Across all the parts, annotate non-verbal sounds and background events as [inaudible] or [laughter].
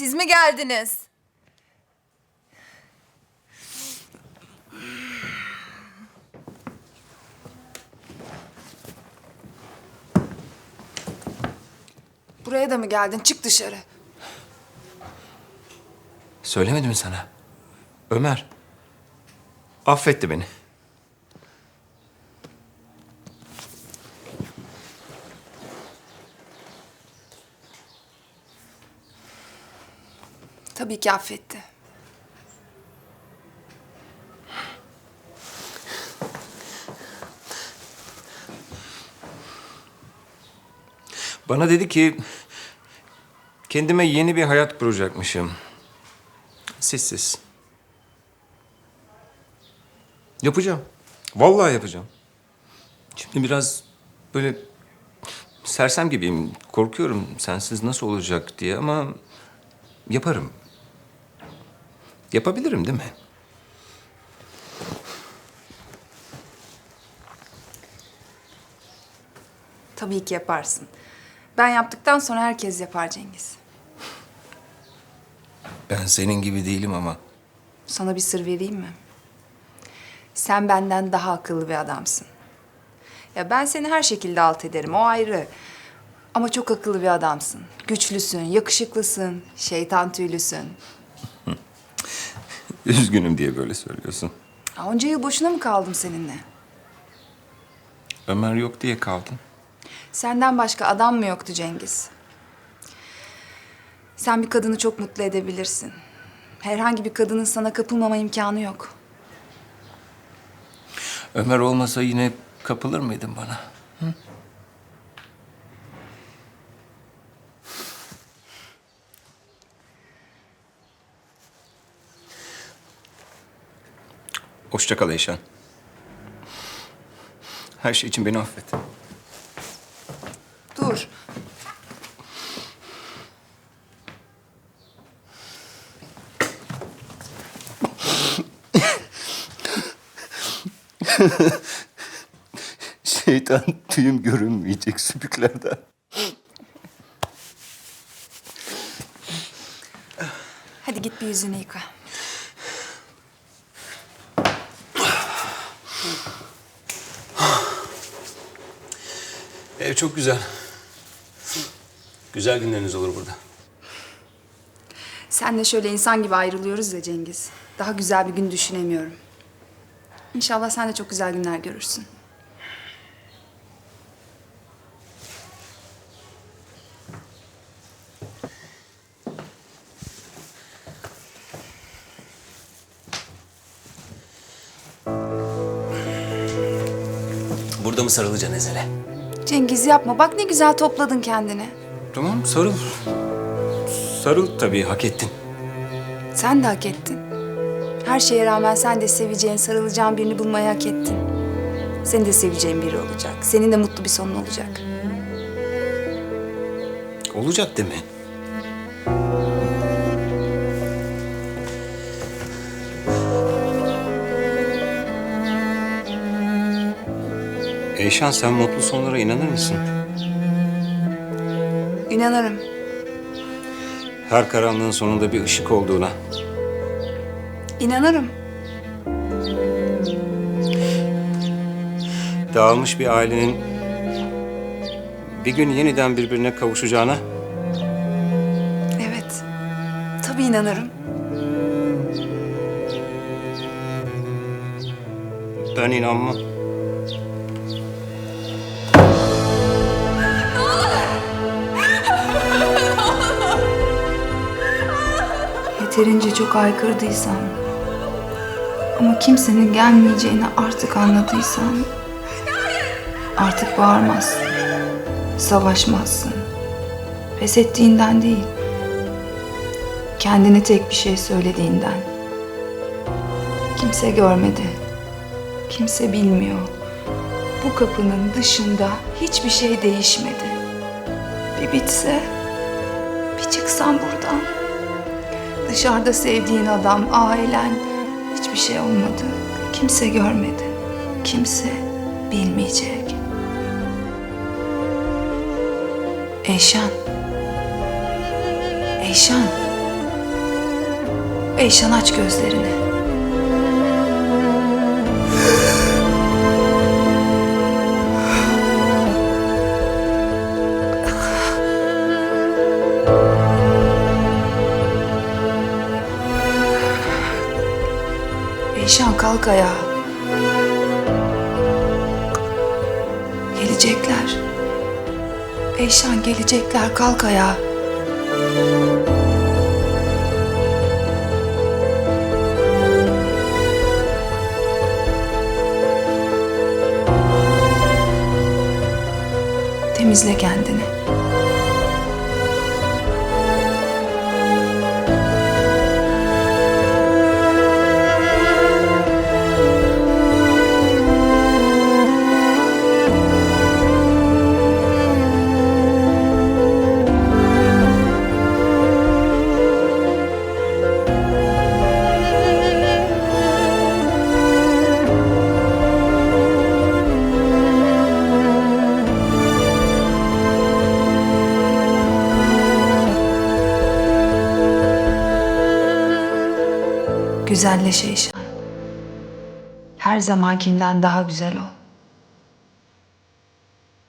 siz mi geldiniz? Buraya da mı geldin? Çık dışarı. Söylemedim mi sana? Ömer. Affetti beni. Tabii ki affetti. Bana dedi ki kendime yeni bir hayat kuracakmışım. Sessiz. Yapacağım. Vallahi yapacağım. Şimdi biraz böyle sersem gibiyim. Korkuyorum sensiz nasıl olacak diye ama yaparım. Yapabilirim değil mi? Tabii ki yaparsın. Ben yaptıktan sonra herkes yapar Cengiz. Ben senin gibi değilim ama. Sana bir sır vereyim mi? Sen benden daha akıllı bir adamsın. Ya ben seni her şekilde alt ederim, o ayrı. Ama çok akıllı bir adamsın. Güçlüsün, yakışıklısın, şeytan tüylüsün. [laughs] Üzgünüm diye böyle söylüyorsun. Onca yıl boşuna mı kaldım seninle? Ömer yok diye kaldın. Senden başka adam mı yoktu Cengiz? Sen bir kadını çok mutlu edebilirsin. Herhangi bir kadının sana kapılmama imkanı yok. Ömer olmasa yine kapılır mıydın bana? Hoşça kal Eyşan. Her şey için beni affet. Dur. [laughs] Şeytan tüyüm görünmeyecek süpüklerden. Hadi git bir yüzünü yıka. Ev çok güzel. Güzel günleriniz olur burada. Senle şöyle insan gibi ayrılıyoruz ya Cengiz. Daha güzel bir gün düşünemiyorum. İnşallah sen de çok güzel günler görürsün. Burada mı sarılacaksın Ezel'e? Cengiz yapma. Bak ne güzel topladın kendini. Tamam sarıl. Sarıl tabii hak ettin. Sen de hak ettin. Her şeye rağmen sen de seveceğin, sarılacağın birini bulmayı hak ettin. Senin de seveceğin biri olacak. Senin de mutlu bir sonun olacak. Olacak değil mi? Eyşan sen mutlu sonlara inanır mısın? İnanırım. Her karanlığın sonunda bir ışık olduğuna. İnanırım. Dağılmış bir ailenin bir gün yeniden birbirine kavuşacağına. Evet. Tabii inanırım. Ben inanmam. Yeterince çok aykırdıysam ama kimsenin gelmeyeceğini artık anladıysam artık bağırmazsın, savaşmazsın. Pes ettiğinden değil, kendine tek bir şey söylediğinden. Kimse görmedi, kimse bilmiyor. Bu kapının dışında hiçbir şey değişmedi. Bir bitse, bir çıksam buradan. Dışarıda sevdiğin adam, ailen hiçbir şey olmadı. Kimse görmedi. Kimse bilmeyecek. Eyşan. Eyşan. Eyşan aç gözlerini. Eyşan kalk ayağa. Gelecekler. Eyşan gelecekler kalk ayağa. Temizle kendini. Güzelleş Eyşan. Her zamankinden daha güzel ol.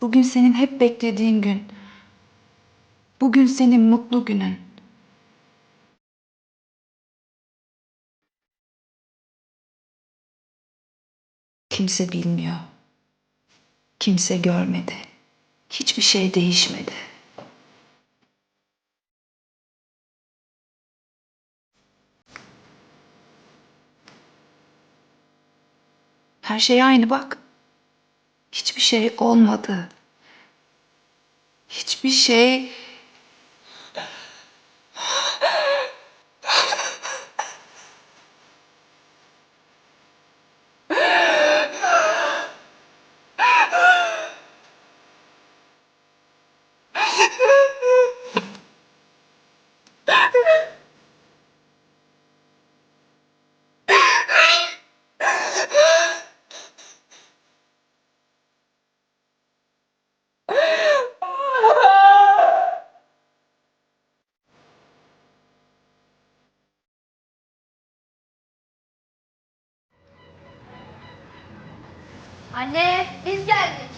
Bugün senin hep beklediğin gün. Bugün senin mutlu günün. Kimse bilmiyor. Kimse görmedi. Hiçbir şey değişmedi. Her şey aynı bak. Hiçbir şey olmadı. Hiçbir şey Anne biz geldik.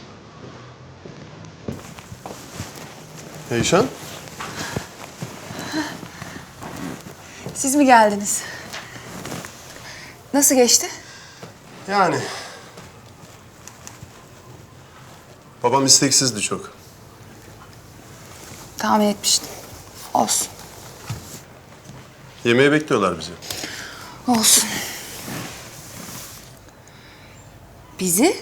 Eyşan? Siz mi geldiniz? Nasıl geçti? Yani. Babam isteksizdi çok. Tahmin etmiştim. Olsun. Yemeğe bekliyorlar bizi. Olsun. Bizi?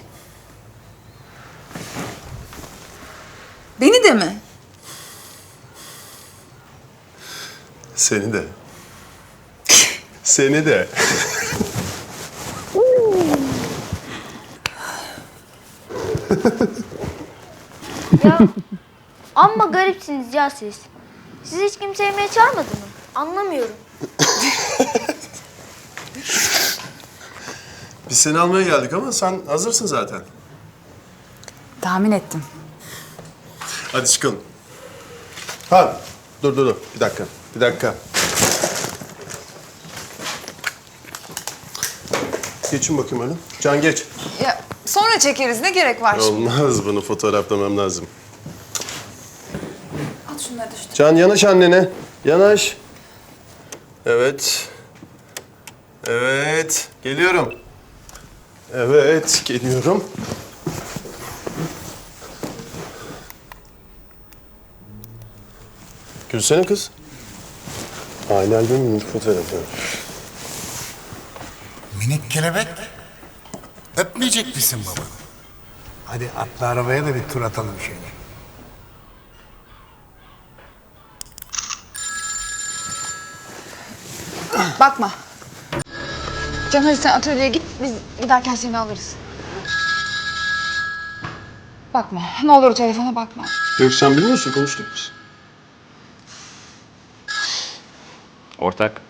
Beni de mi? Seni de. Seni de. [laughs] Ya amma garipsiniz ya siz. Siz hiç kimse yemeğe çağırmadı mı? Anlamıyorum. [laughs] Biz seni almaya geldik ama sen hazırsın zaten. Tahmin ettim. Hadi çıkalım. Ha, dur dur dur. Bir dakika. Bir dakika. Geçin bakayım öyle. Can geç. Ya sonra çekeriz. Ne gerek var Olmaz bunu fotoğraflamam lazım. At şunları da şu Can yanaş annene. Yanaş. Evet. Evet. Geliyorum. Evet. Geliyorum. Gülsene kız. Aile albümünün ilk fotoğrafı. Minik kelebek. Öpmeyecek misin baba? Hadi atla arabaya da bir tur atalım şöyle. Bakma. Can hadi sen atölyeye git. Biz giderken seni alırız. Bakma. Ne olur telefona bakma. Yok sen bilmiyorsun konuştuk biz. Ortak.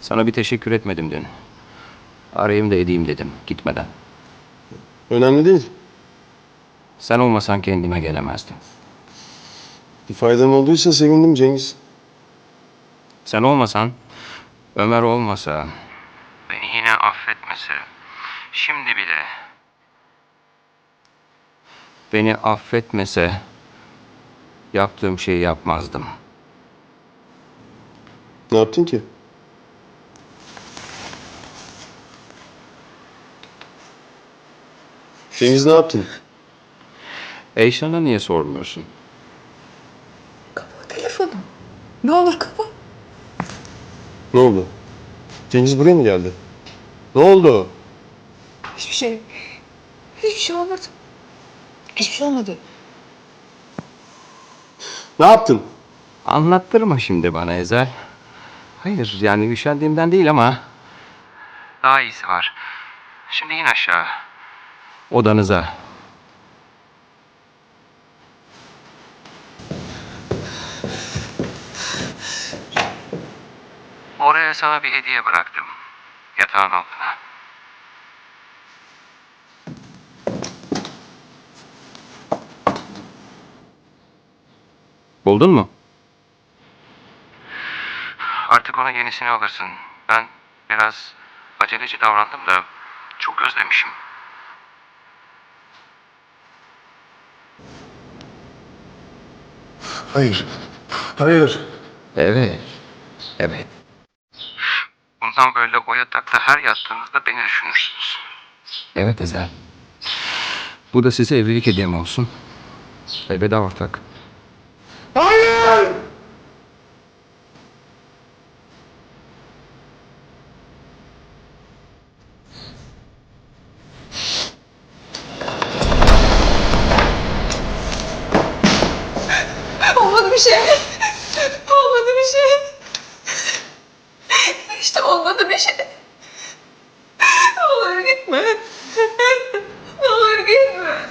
Sana bir teşekkür etmedim dün. Arayayım da edeyim dedim gitmeden. Önemli değil. Sen olmasan kendime gelemezdim. Bir faydam olduysa sevindim Cengiz. Sen olmasan Ömer olmasa, beni yine affetmese, şimdi bile beni affetmese yaptığım şeyi yapmazdım. Ne yaptın ki? Cengiz ne yaptın? Eyşan'a niye sormuyorsun? Telefonu. Ne olur kapa. Ne oldu? Cengiz buraya mı geldi? Ne oldu? Hiçbir şey. Hiçbir şey olmadı. Hiçbir şey olmadı. Ne yaptın? Anlattırma şimdi bana Ezel. Hayır yani üşendiğimden değil ama... Daha iyisi var. Şimdi in aşağı. Odanıza. Oraya sana bir hediye bıraktım. Yatağın altına. Buldun mu? Artık ona yenisini alırsın. Ben biraz aceleci davrandım da çok özlemişim. Hayır. Hayır. Evet. Evet. Bundan böyle o yatakta her yattığınızda beni düşünürsünüz. Evet Ezel. Bu da size evlilik hediyem olsun. Elveda ortak. Hayır! Olmadı bir şey.